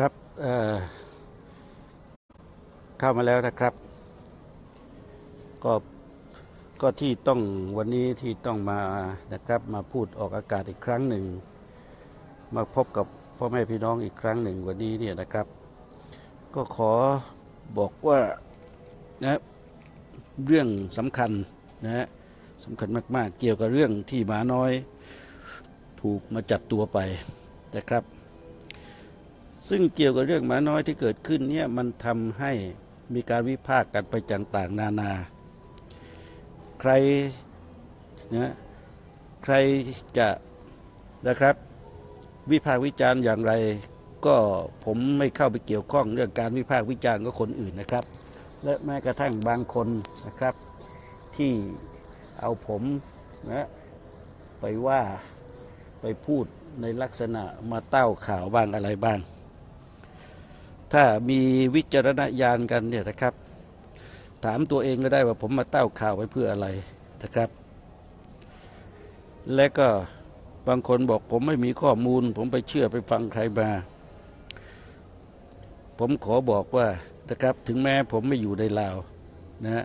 ครับเเข้ามาแล้วนะครับ ก็ก็ที่ต้องวันนี้ที่ต้องมานะครับมาพูดออกอากาศอีกครั้งหนึ่ง มาพบกับพ่อแม่พี่น้องอีกครั้งหนึ่งวันนี้เนี่ยนะครับ ก็ขอบอกว่านะเรื่องสำคัญนะฮะสำคัญมาก ๆ เกี่ยวกับเรื่องที่หมาน้อย ถูกมาจับตัวไปนะครับ ซึ่งเกี่ยวกับเรื่องหมาน้อยที่เกิดขึ้นเนี่ยมันทำให้มีการวิพากษ์กันไปต่างๆนานา ใครนะใครจะนะครับ วิพากษ์วิจารณ์อย่างไร ก็ผมไม่เข้าไปเกี่ยวข้องเรื่องการวิพากษ์วิจารณ์ก็คนอื่นนะครับ และแม้กระทั่งบางคนนะครับ ที่เอาผมนะไปว่าไปพูดในลักษณะมาเต้าข่าวบ้างอะไรบ้าง ถ้ามีวิจารณญาณกันเนี่ยนะครับ ถามตัวเองก็ได้ว่าผมมาเต้าข่าวไว้เพื่ออะไรนะครับ และก็บางคนบอกผมไม่มีข้อมูล ผมไปเชื่อไปฟังใครมา ผมขอบอกว่านะครับถึงแม้ผมไม่อยู่ในลาวนะฮะ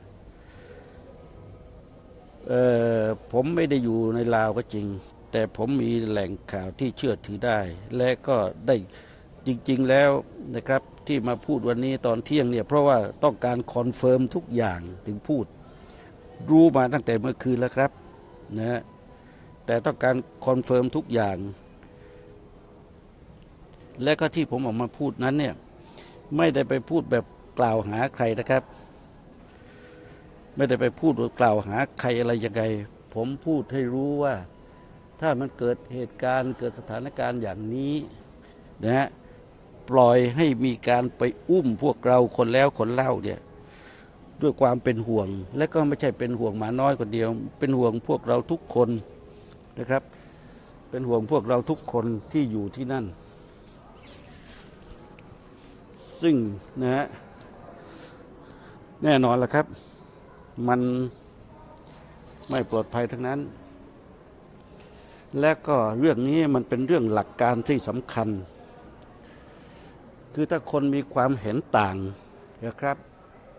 เออผมไม่ได้อยู่ในลาวก็จริง แต่ผมมีแหล่งข่าวที่เชื่อถือได้ และก็ได้ จริงๆแล้วนะครับที่มาพูดวันนี้ตอนเที่ยงเนี่ยเพราะว่าต้องการคอนเฟิร์มทุกอย่างถึงพูด รู้มาตั้งแต่เมื่อคืนแล้วครับนะฮะแต่ต้องการคอนเฟิร์มทุกอย่าง และก็ที่ผมออกมาพูดนั้นเนี่ยไม่ได้ไปพูดแบบกล่าวหาใครนะครับ ไม่ได้ไปพูดหรือกล่าวหาใครอะไรยังไงผมพูดให้รู้ว่าถ้ามันเกิดเหตุการณ์เกิดสถานการณ์อย่างนี้นะฮะ ปล่อยให้มีการไปอุ้มพวกเราคนแล้วคนเล่าเนี่ยด้วยความเป็นห่วง และก็ไม่ใช่เป็นห่วงหมาน้อยคนเดียว เป็นห่วงพวกเราทุกคนนะครับ เป็นห่วงพวกเราทุกคนที่อยู่ที่นั่น ซึ่งนะฮะแน่นอนละครับ มันไม่ปลอดภัยทั้งนั้น และก็เรื่องนี้มันเป็นเรื่องหลักการที่สำคัญ คือถ้าคนมีความเห็นต่างนะครับ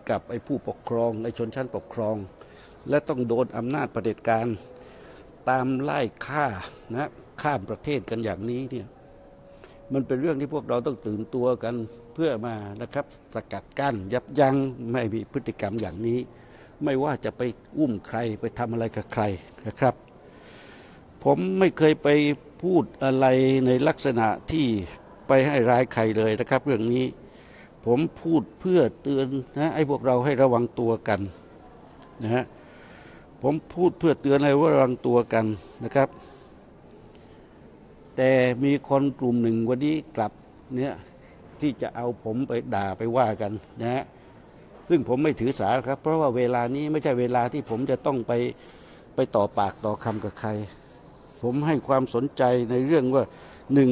กับไอ้ผู้ปกครองไอ้ชนชั้นปกครอง และต้องโดนอำนาจประเผด็จการตามไล่ฆ่านะข้ามประเทศกันอย่างนี้เนี่ยมันเป็นเรื่องที่พวกเราต้องตื่นตัวกันเพื่อมานะครับสกัดกั้นยับยั้งไม่มีพฤติกรรมอย่างนี้ ไม่ว่าจะไปอุ้มใครไปทำอะไรกับใครนะครับ ผมไม่เคยไปพูดอะไรในลักษณะที่ ไปให้ร้ายใครเลยนะครับ เรื่องนี้ผมพูดเพื่อเตือนนะไอ้พวกเราให้ระวังตัวกันนะฮะผมพูดเพื่อเตือนให้ระวังตัวกันนะครับ แต่มีคนกลุ่มหนึ่งวันนี้กลับเนี่ยที่จะเอาผมไปด่าไปว่ากันนะฮะซึ่งผมไม่ถือสาครับ เพราะว่าเวลานี้ไม่ใช่เวลาที่ผมจะต้องไปไปต่อปากต่อคำกับใคร ผมให้ความสนใจในเรื่องว่าหนึ่ง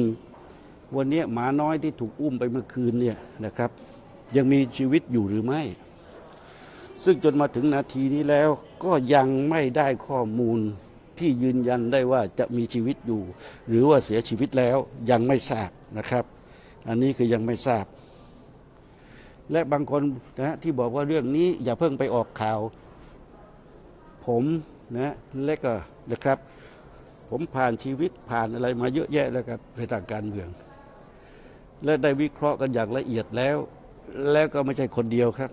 วันนี้หมาน้อยที่ถูกอุ้มไปเมื่อคืนเนี่ยนะครับ ยังมีชีวิตอยู่หรือไม่ ซึ่งจนมาถึงนาทีนี้แล้วก็ยังไม่ได้ข้อมูลที่ยืนยันได้ว่าจะมีชีวิตอยู่ หรือว่าเสียชีวิตแล้วยังไม่ทราบนะครับ อันนี้คือยังไม่ทราบ และบางคนนะที่บอกว่าเรื่องนี้อย่าเพิ่งไปออกข่าว ผมนะและก็นะครับ ผมผ่านชีวิตผ่านอะไรมาเยอะแยะแล้วครับในทางการเมือง และได้วิเคราะห์กันอย่างละเอียดแล้ว แล้วก็ไม่ใช่คนเดียวครับ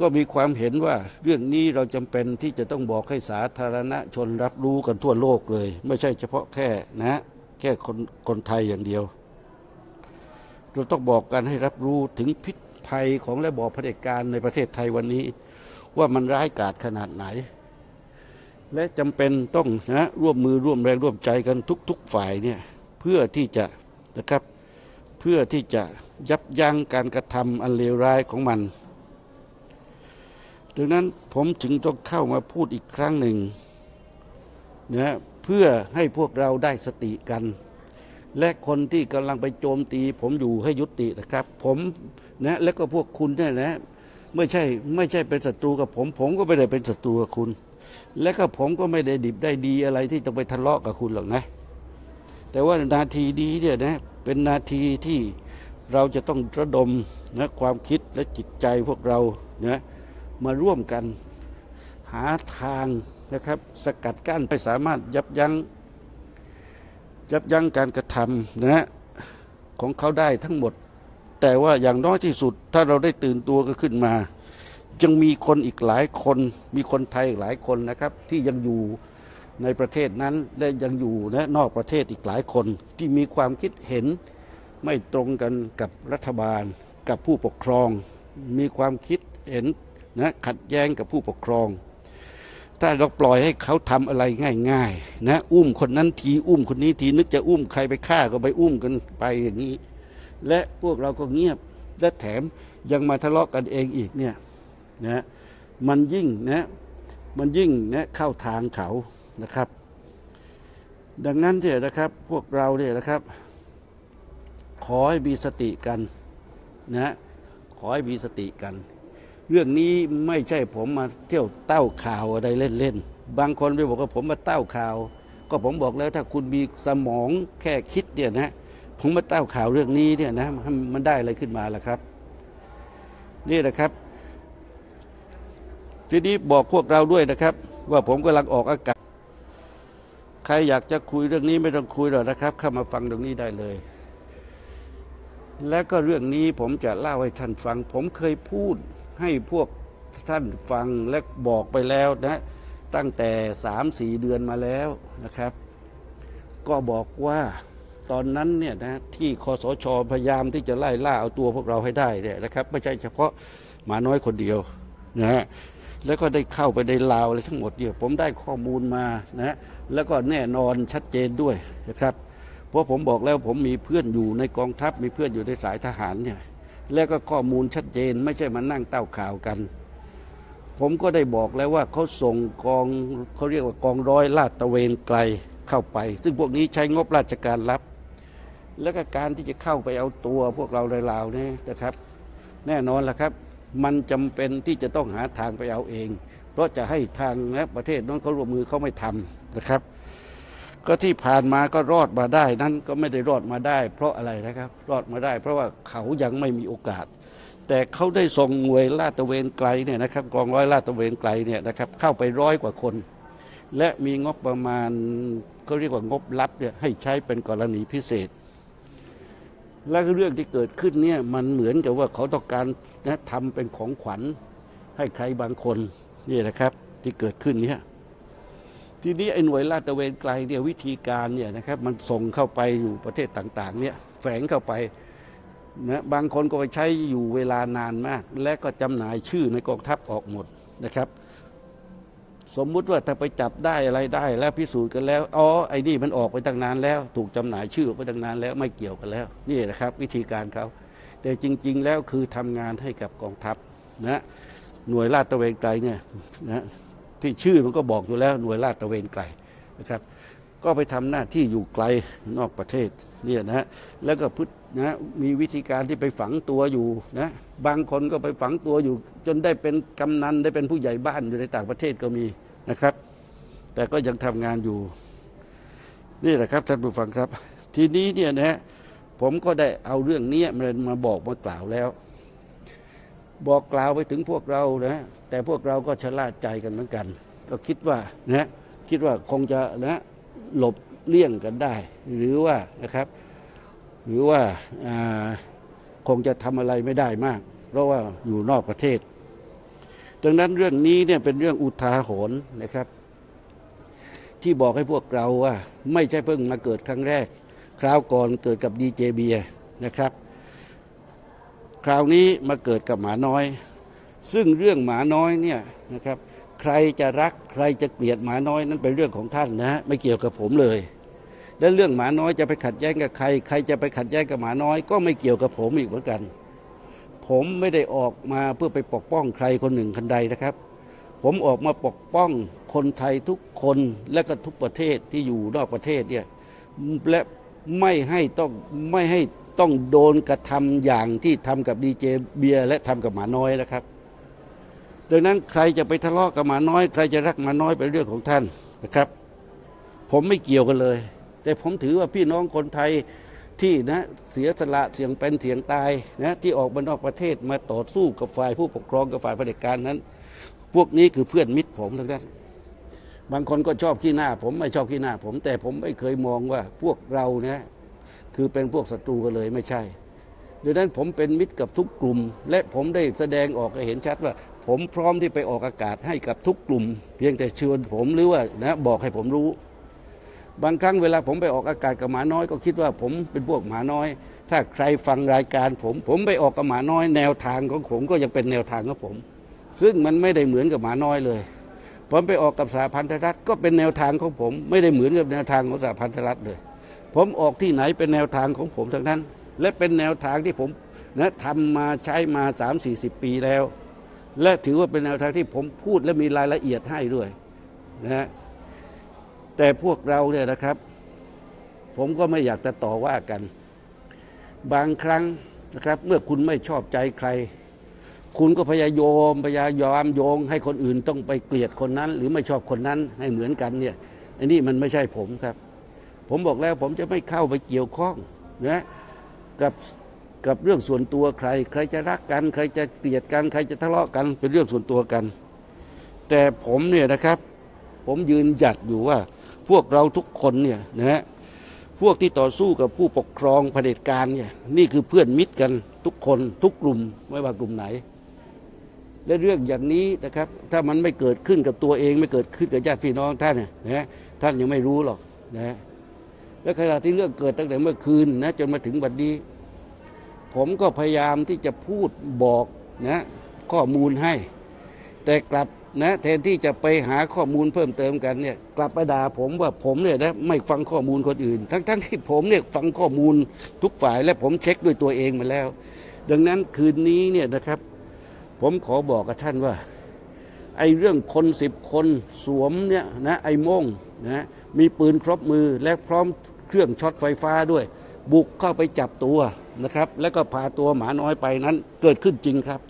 ก็มีความเห็นว่าเรื่องนี้เราจำเป็นที่จะต้องบอกให้สาธารณชนรับรู้กันทั่วโลกเลย ไม่ใช่เฉพาะแค่นะแค่คนคนไทยอย่างเดียว เราต้องบอกกันให้รับรู้ถึงพิษภัยของระบอบเผด็จการในประเทศไทยวันนี้ ว่ามันร้ายกาจขนาดไหน และจำเป็นต้องนะร่วมมือร่วมแรงร่วมใจกันทุก ๆ ฝ่ายเนี่ย เพื่อที่จะนะครับเพื่อที่จะยับยั้งการกระทำอันเลวร้ายของมัน ดังนั้นผมจึงต้องเข้ามาพูดอีกครั้งหนึ่งนะเพื่อให้พวกเราได้สติกัน และคนที่กำลังไปโจมตี ผมอยู่ให้ยุตินะครับ ผมนะและก็พวกคุณเนี่ยนะไม่ใช่ไม่ใช่เป็นศัตรูกับผม ผมก็ไม่ได้เป็นศัตรูกับคุณ และก็ผมก็ไม่ได้ดิบได้ดีอะไรที่ต้องไปทะเลาะกับคุณหรอกนะ แต่ว่านาทีนี้เนี่ยนะเป็นนาทีที่เราจะต้องระดมนะความคิดและจิตใจพวกเรานะมาร่วมกันหาทางนะครับ สกัดกั้นไปสามารถยับยั้งยับยั้งการกระทำนะของเขาได้ทั้งหมด แต่ว่าอย่างน้อยที่สุดถ้าเราได้ตื่นตัวก็ขึ้นมายังมีคนอีกหลายคน มีคนไทยอีกหลายคนนะครับ ที่ยังอยู่ ในประเทศนั้นและยังอยู่นะนอกประเทศอีกหลายคนที่มีความคิดเห็นไม่ตรงกันกับรัฐบาล กับผู้ปกครอง มีความคิดเห็นนะขัดแย้งกับผู้ปกครอง ถ้าเราปล่อยให้เขาทำอะไรง่ายๆนะอุ้มคนนั้นทีอุ้มคนนี้ทีนึกจะอุ้มใครไปฆ่าก็ไปอุ้มกันไปอย่างนี้ และพวกเราก็เงียบและแถมยังมาทะเลาะกันเองอีกเนี่ยนะมันยิ่งนะมันยิ่งนะเข้าทางเขา นะครับ ดังนั้นเนี่ยนะครับพวกเราเนี่ยนะครับ ขอให้มีสติกันนะขอให้มีสติกัน เรื่องนี้ไม่ใช่ผมมาเที่ยวเต้าข่าวอะไรเล่นๆบางคนไปบอกว่าผมมาเต้าข่าว ก็ผมบอกแล้วถ้าคุณมีสมองแค่คิดเนี่ยนะผมมาเต้าข่าวเรื่องนี้เนี่ยนะมันได้อะไรขึ้นมาล่ะครับ นี่แหละครับ ทีนี้บอกพวกเราด้วยนะครับ ว่าผมกำลังออกอากาศ ครอยากจะคุยเรื่องนี้ไม่ต้องคุยหรอกนะครับ เข้ามาฟังตรงนี้ได้เลย และก็เรื่องนี้ผมจะเล่าให้ท่านฟัง ผมเคยพูดให้พวกท่านฟังและบอกไปแล้วนะตั้งแต่สามสี่เดือนมาแล้วนะครับ ก็บอกว่าตอนนั้นเนี่ยนะที่คอสชพยายามที่จะไล่ล่าเอาตัวพวกเราให้ได้เนี่ยนะครับ ไม่ใช่เฉพาะหมาน้อยคนเดียวนะฮะ แล้วก็ได้เข้าไปในลาวอะไรทั้งหมดเนี่ยผมได้ข้อมูลมานะแล้วก็แน่นอนชัดเจนด้วยนะครับ เพราะผมบอกแล้วผมมีเพื่อนอยู่ในกองทัพมีเพื่อนอยู่ในสายทหารเนี่ยแล้วก็ข้อมูลชัดเจนไม่ใช่มานั่งเต้าข่าวกัน ผมก็ได้บอกแล้วว่าเขาส่งกองเขาเรียกว่ากองร้อยลาดตะเวนไกลเข้าไป ซึ่งพวกนี้ใช้งบราชการรับแล้วก็การที่จะเข้าไปเอาตัวพวกเราในลาวนี่นะครับ แน่นอนละครับ มันจำเป็นที่จะต้องหาทางไปเอาเอง เพราะจะให้ทางนะประเทศนั้นเขาร่วมมือเขาไม่ทำนะครับ ก็ที่ผ่านมาก็รอดมาได้นั้นก็ไม่ได้รอดมาได้ เพราะอะไรนะครับ รอดมาได้ เพราะว่าเขายังไม่มีโอกาส แต่เขาได้ส่งหน่วยลาดตระเวนไกลเนี่ยนะครับกองร้อยลาดตระเวนไกลเนี่ยนะครับเข้าไปร้อยกว่าคน และมีงบประมาณเขาเรียกว่างบลับเนี่ยให้ใช้เป็นกรณีพิเศษ และเรื่องที่เกิดขึ้นเนี่ยมันเหมือนกับว่าเขาต้องการนะทำเป็นของขวัญให้ใครบางคนนี่นะครับ ที่เกิดขึ้นเนี่ยทีนี้ไอ้หน่วยลาดตระเวนไกลเนี่ยวิธีการเนี่ยนะครับมันส่งเข้าไปอยู่ประเทศต่างๆเนี่ยแฝงเข้าไปนะบางคนก็ไปใช้อยู่เวลานานมาก และก็จำหน่ายชื่อในกองทัพออกหมดนะครับ สมมุติว่าถ้าไปจับได้อะไรได้ แล้วพิสูจน์กันแล้วอ๋อไอ้นี่มันออกไปตั้งนานแล้ว ถูกจำหน่ายชื่อออกไปตั้งนานแล้วไม่เกี่ยวกันแล้ว นี่นะครับ วิธีการเขาแต่จริง ๆ แล้วคือทำงานให้กับกองทัพนะหน่วยลาดตระเวนไกลเนี่ยนะที่ชื่อมันก็บอกอยู่แล้วหน่วยลาดตระเวนไกลนะครับ ก็ไปทำหน้าที่อยู่ไกลนอกประเทศเนี่ยนะฮะแล้วก็พุทธ นะมีวิธีการที่ไปฝังตัวอยู่นะบางคนก็ไปฝังตัวอยู่ จนได้เป็นกำนันได้เป็นผู้ใหญ่บ้านอยู่ในต่างประเทศก็มีนะครับ แต่ก็ยังทำงานอยู่ นี่แหละครับท่านผู้ฟังครับ ทีนี้เนี่ยนะฮะผมก็ได้เอาเรื่องนี้มามาบอกมากล่าวแล้ว บอกกล่าวไปถึงพวกเรานะแต่พวกเราก็ชะล่าใจกันเหมือนกัน ก็คิดว่านะคิดว่าคงจะนะหลบเลี่ยงกันได้ หรือว่านะครับ หรือว่าคงจะทำอะไรไม่ได้มาก เพราะว่าอยู่นอกประเทศ ดังนั้นเรื่องนี้เนี่ยเป็นเรื่องอุทาหรณ์นะครับ ที่บอกให้พวกเราว่า ไม่ใช่เพิ่งมาเกิดครั้งแรก คราวก่อนเกิดกับดีเจเบียนะครับ คราวนี้มาเกิดกับหมาน้อย ซึ่งเรื่องหมาน้อยเนี่ยนะครับ ใครจะรักใครจะเกลียดหมาน้อยนั้นเป็นเรื่องของท่านนะไม่เกี่ยวกับผมเลย และเรื่องหมาน้อยจะไปขัดแย้งกับใคร ใครจะไปขัดแย้งกับหมาน้อย ก็ไม่เกี่ยวกับผมอีกเหมือนกัน ผมไม่ได้ออกมาเพื่อไปปกป้องใครคนหนึ่งคนใดนะครับ ผมออกมาปกป้องคนไทยทุกคนและก็ทุกประเทศที่อยู่นอกประเทศเนี่ยและไม่ให้ต้องไม่ให้ต้องโดนกระทำอย่างที่ทำกับดีเจเบียร์และทำกับหมาน้อยนะครับ ดังนั้นใครจะไปทะเลาะกับหมาน้อย ใครจะรักหมาน้อยเป็นเรื่องของท่านนะครับ ผมไม่เกี่ยวกันเลย แต่ผมถือว่าพี่น้องคนไทยที่นะเสียสละเสียงเป็นเสียงตายนะที่ออกมานอกประเทศมาต่อสู้กับฝ่ายผู้ปกครองกับฝ่ายเผด็จการนั้น พวกนี้คือเพื่อนมิตรผมทั้งนั้นบางคนก็ชอบขี้หน้า ผมไม่ชอบขี้หน้าผม แต่ผมไม่เคยมองว่าพวกเราเนะคือเป็นพวกศัตรูกันเลยไม่ใช่ดังนั้นผมเป็นมิตรกับทุกกลุ่ม และผมได้แสดงออกให้เห็นชัดว่า ผมพร้อมที่ไปออกอากาศให้กับทุกกลุ่ม เพียงแต่ชวนผมหรือว่านะบอกให้ผมรู้ บางครั้งเวลาผมไปออกอากาศกับหมาน้อยก็คิดว่าผมเป็นพวกหมาน้อย ถ้าใครฟังรายการผม ผมไปออกกับหมาน้อย แนวทางของผมก็ยังเป็นแนวทางของผม ซึ่งมันไม่ได้เหมือนกับหมาน้อยเลย ผมไปออกกับสหพันธรัฐก็เป็นแนวทางของผม ไม่ได้เหมือนกับแนวทางของสหพันธรัฐเลย ผมออกที่ไหนเป็นแนวทางของผมทั้งนั้น และเป็นแนวทางที่ผมนะทำมาใช้มา 3 4 0 ปีแล้ว และถือว่าเป็นแนวทางที่ผมพูดและมีรายละเอียดให้ด้วยนะ แต่พวกเราเนี่ยนะครับ ผมก็ไม่อยากจะต่อว่ากัน บางครั้งนะครับ เมื่อคุณไม่ชอบใจใคร คุณก็พยายามพยายามโยง ให้คนอื่นต้องไปเกลียดคนนั้น หรือไม่ชอบคนนั้นให้เหมือนกันเนี่ยอันนี้มันไม่ใช่ผมครับ ผมบอกแล้วผมจะไม่เข้าไปเกี่ยวข้องนะกับกับเรื่องส่วนตัวใคร ใครจะรักกัน ใครจะเกลียดกัน ใครจะทะเลาะกันเป็นเรื่องส่วนตัวกัน แต่ผมเนี่ยนะครับ ผมยืนหยัดอยู่ว่า พวกเราทุกคนเนี่ยนะฮะพวกที่ต่อสู้กับผู้ปกครองเผด็จการเนี่ยนี่คือเพื่อนมิตรกันทุกคนทุกกลุ่มไม่ว่ากลุ่มไหน และเรื่องอย่างนี้นะครับ ถ้ามันไม่เกิดขึ้นกับตัวเอง ไม่เกิดขึ้นกับญาติพี่น้องท่านเนี่ยนะท่านยังไม่รู้หรอกนะและขณะที่เรื่องเกิดตั้งแต่เมื่อคืนนะจนมาถึงวันนี้ ผมก็พยายามที่จะพูดบอกนะข้อมูลให้ แต่กลับ นะแทนที่จะไปหาข้อมูลเพิ่มเติมกันเนี่ยกลับมาด่าผมว่าผมเนี่ยนะไม่ฟังข้อมูลคนอื่น ทั้งๆที่ผมเนี่ยฟังข้อมูลทุกฝ่ายและผมเช็คด้วยตัวเองมาแล้ว ดังนั้นคืนนี้เนี่ยนะครับ ผมขอบอกกับท่านว่า ไอ้เรื่องคนสิบคนสวมเนี่ยนะไอ้มงนะมีปืนครบมือและพร้อมเครื่องช็อตไฟฟ้าด้วย บุกเข้าไปจับตัวนะครับ แล้วก็พาตัวหมาน้อยไปนั้นเกิดขึ้นจริงครับ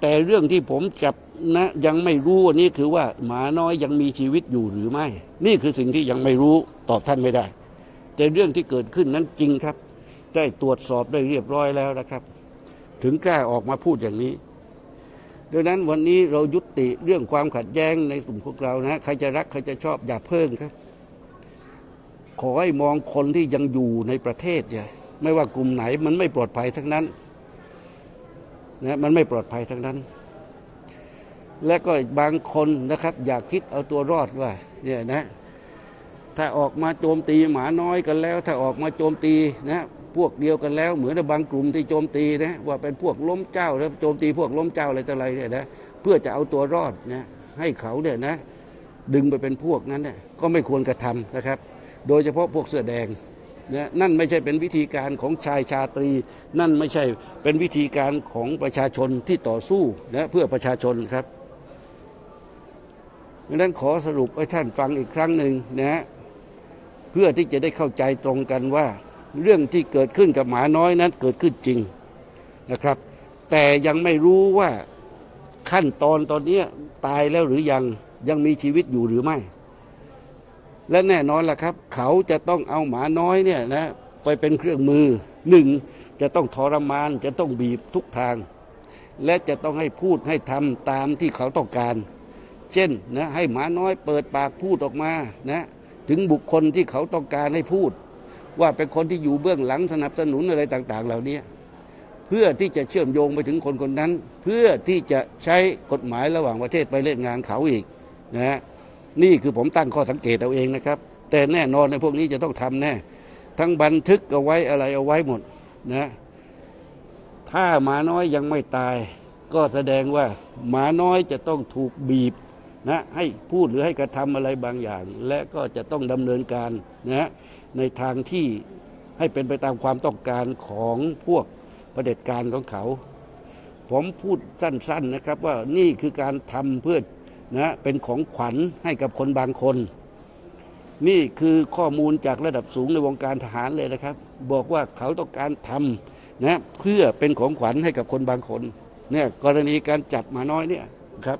แต่เรื่องที่ผมจับนะยังไม่รู้วันนี้คือว่าหมาน้อยยังมีชีวิตอยู่หรือไม่ นี่คือสิ่งที่ยังไม่รู้ตอบท่านไม่ได้ แต่เรื่องที่เกิดขึ้นนั้นจริงครับ ได้ตรวจสอบได้เรียบร้อยแล้วนะครับ ถึงกล้าออกมาพูดอย่างนี้ดังนั้นวันนี้เรายุติเรื่องความขัดแย้งในกลุ่มพวกเรานะใครจะรักใครจะชอบอย่าเพิ่งครับ ขอให้มองคนที่ยังอยู่ในประเทศอย่าไม่ว่ากลุ่มไหนมันไม่ปลอดภัยทั้งนั้น นะมันไม่ปลอดภัยทั้งนั้น และก็บางคนนะครับ อยากคิดเอาตัวรอดว่าเนี่ยนะ ถ้าออกมาโจมตีหมาน้อยกันแล้ว ถ้าออกมาโจมตีนะพวกเดียวกันแล้ว เหมือนบางกลุ่มที่โจมตีนะว่าเป็นพวกล้มเจ้าแล้วโจมตีพวกล้มเจ้าอะไรต่ออะไรเนี่ยนะเพื่อจะเอาตัวรอดนะให้เขาเนี่ยนะ ดึงไปเป็นพวกนั้นเนี่ยก็ไม่ควรกระทำนะครับ โดยเฉพาะพวกเสื้อแดง นะนั่นไม่ใช่เป็นวิธีการของชายชาตรี นั่นไม่ใช่เป็นวิธีการของประชาชนที่ต่อสู้นะเพื่อประชาชนครับดังนั้นขอสรุปให้ท่านฟังอีกครั้งหนึ่งนะเพื่อที่จะได้เข้าใจตรงกันว่า เรื่องที่เกิดขึ้นกับหมาน้อยนั้นเกิดขึ้นจริงนะครับ แต่ยังไม่รู้ว่าขั้นตอนตอนนี้ตายแล้วหรือยังยังมีชีวิตอยู่หรือไม่ และแน่นอนล่ะครับ เขาจะต้องเอาหมาน้อยเนี่ยนะไปเป็นเครื่องมือหนึ่งจะต้องทรมานจะต้องบีบทุกทาง และจะต้องให้พูดให้ทำตามที่เขาต้องการ เช่นนะให้หมาน้อยเปิดปากพูดออกมานะถึงบุคคลที่เขาต้องการให้พูด ว่าเป็นคนที่อยู่เบื้องหลังสนับสนุนอะไรต่าง ๆ เหล่านี้เพื่อที่จะเชื่อมโยงไปถึงคนคนนั้น เพื่อที่จะใช้กฎหมายระหว่างประเทศไปเล่นงานเขาอีกนะฮะ นี่คือผมตั้งข้อสังเกตเอาเองนะครับ แต่แน่นอนในพวกนี้จะต้องทำแน่ ทั้งบันทึกเอาไว้อะไรเอาไว้หมดนะถ้าหมาน้อยยังไม่ตาย ก็แสดงว่าหมาน้อยจะต้องถูกบีบนะให้พูดหรือให้กระทำอะไรบางอย่าง และก็จะต้องดำเนินการนะในทางที่ให้เป็นไปตามความต้องการของพวกประเด็จการของเขา ผมพูดสั้นๆนะครับว่านี่คือการทำเพื่อ นะเป็นของขวัญให้กับคนบางคน นี่คือข้อมูลจากระดับสูงในวงการทหารเลยนะครับ บอกว่าเขาต้องการทำนะเพื่อเป็นของขวัญให้กับคนบางคนเนี่ยกรณีการจับมาน้อยเนี่ยครับ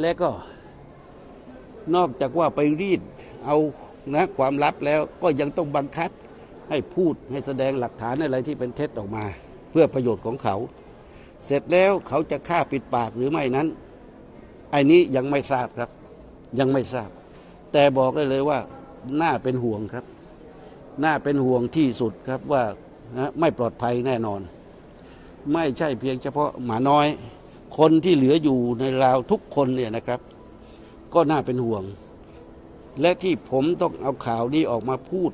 และก็ นอกจากว่าไปรีดเอานะความลับแล้วก็ยังต้องบังคับให้พูดให้แสดงหลักฐานอะไรที่เป็นเท็จออกมา เพื่อประโยชน์ของเขา เสร็จแล้วเขาจะฆ่าปิดปากหรือไม่นั้น อ้นี้ยังไม่ทราบครับ ยังไม่ทราบ แต่บอกได้เลยว่าน่าเป็นห่วงครับ น่าเป็นห่วงที่สุดครับว่านะไม่ปลอดภัยแน่นอน ไม่ใช่เพียงเฉพาะหมาน้อย คนที่เหลืออยู่ในราวทุกคนเนี่ยนะครับ ก็น่าเป็นห่วง และที่ผมต้องเอาข่าวนี้ออกมาพูด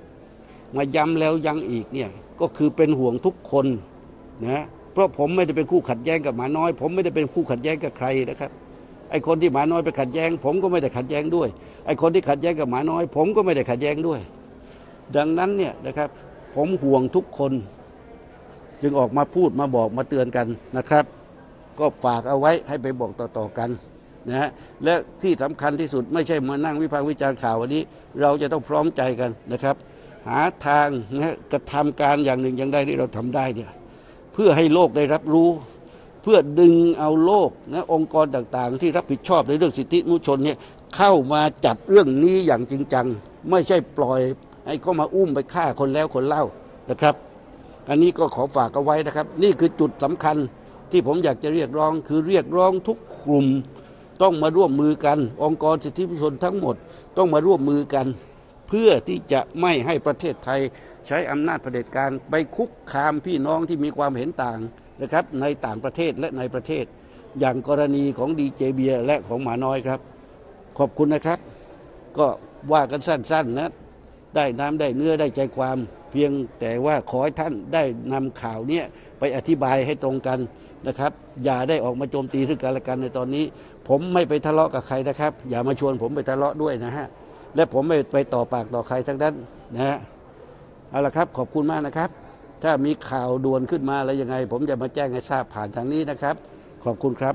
มาย้ำแล้วยังอีกเนี่ยก็คือเป็นห่วงทุกคนนะเพราะผมไม่ได้เป็นคู่ขัดแย้งกับหมาน้อย ผมไม่ได้เป็นคู่ขัดแย้งกับใครนะครับ ไอ้คนที่หมาน้อยไปขัดแย้ง ผมก็ไม่ได้ขัดแย้งด้วย ไอ้คนที่ขัดแย้งกับหมาน้อย ผมก็ไม่ได้ขัดแย้งด้วย ดังนั้นเนี่ยนะครับ ผมห่วงทุกคน จึงออกมาพูดมาบอกมาเตือนกันนะครับ ก็ฝากเอาไว้ให้ไปบอกต่อๆกันนะฮะและที่สำคัญที่สุดไม่ใช่มานั่งวิพากษ์วิจารณ์ข่าววันนี้ เราจะต้องพร้อมใจกันนะครับ หาทางนะกระทำการอย่างหนึ่งอย่างใดที่เราทำได้เนี่ยเพื่อให้โลกได้รับรู้ เพื่อดึงเอาโลกนะองค์กรต่างๆ ที่รับผิดชอบในเรื่องสิทธิมนุษยชนเนี่ยเข้ามาจัดเรื่องนี้อย่างจริงจัง ไม่ใช่ปล่อยให้เขามาอุ้มไปฆ่าคนแล้วคนเล่านะครับ อันนี้ก็ขอฝากเอาไว้นะครับ นี่คือจุดสำคัญที่ผมอยากจะเรียกร้องคือเรียกร้องทุกกลุ่มต้องมาร่วมมือกัน องค์กรสิทธิมนุษยชนทั้งหมดต้องมาร่วมมือกัน เพื่อที่จะไม่ให้ประเทศไทยใช้อำนาจเผด็จการไปคุกคามพี่น้องที่มีความเห็นต่าง นะครับในต่างประเทศและในประเทศ อย่างกรณีของดีเจเบียและของหมาน้อยครับ ขอบคุณนะครับ ก็ว่ากันสั้นๆนะได้น้ำได้เนื้อได้ใจความ เพียงแต่ว่าขอให้ท่านได้นำข่าวเนี้ยไปอธิบายให้ตรงกันนะครับ อย่าได้ออกมาโจมตีซึ่งกันและกันในตอนนี้ ผมไม่ไปทะเลาะกับใครนะครับ อย่ามาชวนผมไปทะเลาะด้วยนะฮะและผมไม่ไปต่อปากต่อใครทั้งนั้นนะฮะเอาละครับขอบคุณมากนะครับ ถ้ามีข่าวด่วนขึ้นมาอะไรยังไง ผมจะมาแจ้งให้ทราบผ่านทางนี้นะครับ ขอบคุณครับ